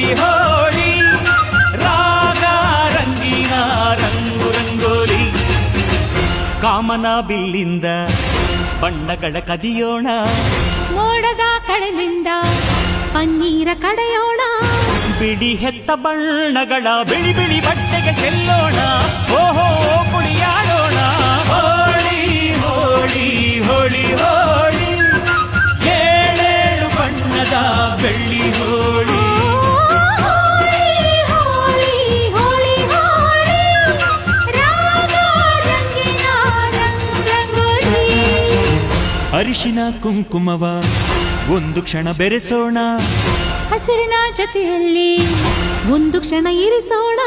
ಹೋಳಿ ಹೋಳಿ ರಾಗ ರಂಗಿನ ರಂಗು ರಂಗೋಲಿ. ಕಾಮನ ಬಿಲ್ಲಿಂದ ಬಣ್ಣಗಳ ಕದಿಯೋಣ. ಮೋಡದ ಕಡಲಿಂದ ಪನ್ನೀರ ಕಡೆಯೋಣ. ಬಿಳಿ ಹೆತ್ತ ಬಣ್ಣಗಳ ಬಿಳಿ ಬಿಳಿ ಬಟ್ಟೆಗೆ ಚೆಲ್ಲೋಣ. ಓಹೋ ಕುಡಿಯಾಡೋಣ ಹೋಳಿ ಹೋಳಿ ಹೋಳಿ ಹೋಳಿ. ಏಳೇಳು ಬಣ್ಣದ ಬೆಳ್ಳಿ ಹೋಳಿ ಅರಿಶಿನ ಕುಂಕುಮವ. ಒಂದು ಕ್ಷಣ ಬೆರೆಸೋಣ. ಹಸಿರಿನ ಜೊತೆಯಲ್ಲಿ ಒಂದು ಕ್ಷಣ ಇರಿಸೋಣ.